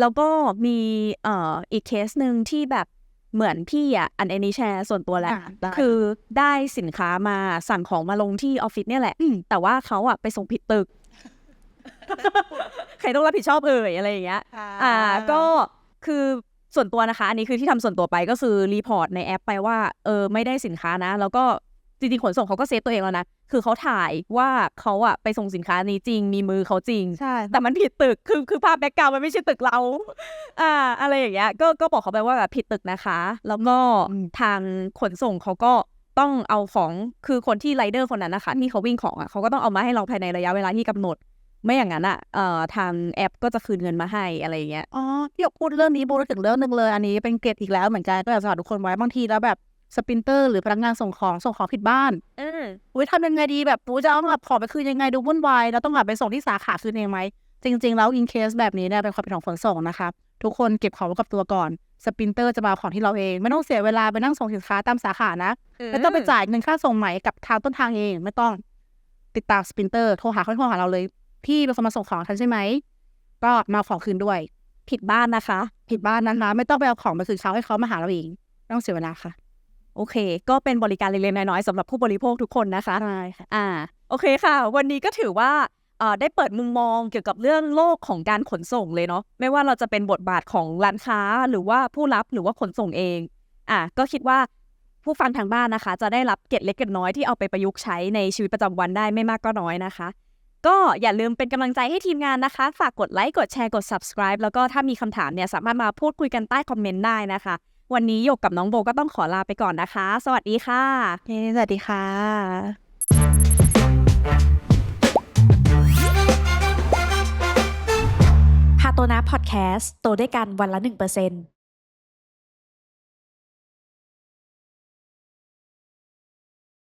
แล้วก็มีเอ่ออีกเคสหนึ่งที่แบบเหมือนพี่อะอันอันนี้แชร์ส่วนตัวแหละอ่าได้คือได้สินค้ามาสั่งของมาลงที่ออฟฟิศเนี่ยแหละอืมแต่ว่าเขาอะไปส่งผิดตึก ใครต้องรับผิดชอบเอ่ยอะไรอย่างเงี้ย อ่าก็ คือส่วนตัวนะคะ อันนี้คือที่ทำส่วนตัวไปก็คือรีพอร์ตในแอปไปว่าเออไม่ได้สินค้านะ แล้วก็จริงๆขนส่งเขาก็เซฟตัวเองแล้วนะ คือเขาถ่ายว่าเขาอะไปส่งสินค้านี้จริง มีมือเขาจริง ใช่ แต่มันผิดตึก คือคือภาพแบ็กกราวมันไม่ใช่ตึกเรา อ่า อะไรอย่างเงี้ย ก็ก็บอกเขาไปว่าแบบผิดตึกนะคะ แล้วก็ทางขนส่งเขาก็ต้องเอาของ คือคนที่ไรเดอร์คนนั้นนะคะที่เขาวิ่งของอะเขาก็ต้องเอามาให้เราภายในระยะเวลาที่กำหนด ไม่อย่างนั้นอะเอ่อทางแอปก็จะคืนเงินมาให้อะไรอย่างเงี้ย อ๋อพี่หยกพูดเรื่องนี้โบนึกถึงเรื่องหนึ่งเลย อันนี้เป็นเกร็ดอีกแล้วเหมือนกันก็อยากจะฝากทุกคนไว้บางทีแล้วแบบสปรินเตอร์หรือพนักงานส่งของส่งของผิดบ้านอืมอุ้ยทำยังไงดีแบบปูจะเอาแบบของไปคืนยังไงดูวุ่นวายแล้วต้องกลับไปส่งที่สาขาคืนเองไหมจริง ๆ แล้วอินเคสแบบนี้เนี่ยเป็นความผิดของขนส่งนะคะทุกคนเก็บของไว้กับตัวก่อนสปรินเตอร์จะมาเอาของที่เราเอง ไม่ต้องเสียเวลาไปนั่งส่งสินค้าตามสาขานะไม่ต้องไปจ่ายเงินค่าส่งใหม่กับทางต้นทางเองไม่ต้องติดตามสปรินเตอร์โทรหาเขาโทรหาเราเลย พี่เป็นคนมาส่งของทันใช่ไหมก็มาเอาของคืนด้วย ผิดบ้านนะคะ ผิดบ้านนะคะ ไม่ต้องไปเอาของมาคืนเขาให้เขามาหาเราเองไม่ต้องเสียเวลาค่ะ โอเค ก็เป็นบริการเล็กๆน้อยๆสำหรับผู้บริโภคทุกคนนะคะใช่ค่ะอ่า โอเคค่ะ วันนี้ก็ถือว่าเอ่อได้เปิดมุมมองเกี่ยวกับเรื่องโลกของการขนส่งเลยเนาะไม่ว่าเราจะเป็นบทบาทของร้านค้าหรือว่าผู้รับหรือว่าขนส่งเอง อะก็คิดว่าผู้ฟังทางบ้านนะคะ จะได้รับเกร็ดเล็กเกร็ดน้อยที่เอาไปประยุกต์ใช้ในชีวิตประจำวันได้ไม่มากก็น้อยนะคะ ก็อย่าลืมเป็นกำลังใจให้ทีมงานนะคะ ฝากกดไลค์กดแชร์กด subscribe แล้วก็ถ้ามีคำถามเนี่ยสามารถมาพูดคุยกันใต้คอมเมนต์ได้นะคะ วันนี้หยกกับน้องโบก็ต้องขอลาไปก่อนนะคะ สวัสดีค่ะโอเคสวัสดีค่ะฮาโตนะพอดแคสต์โตด้วยกันวันละ 1%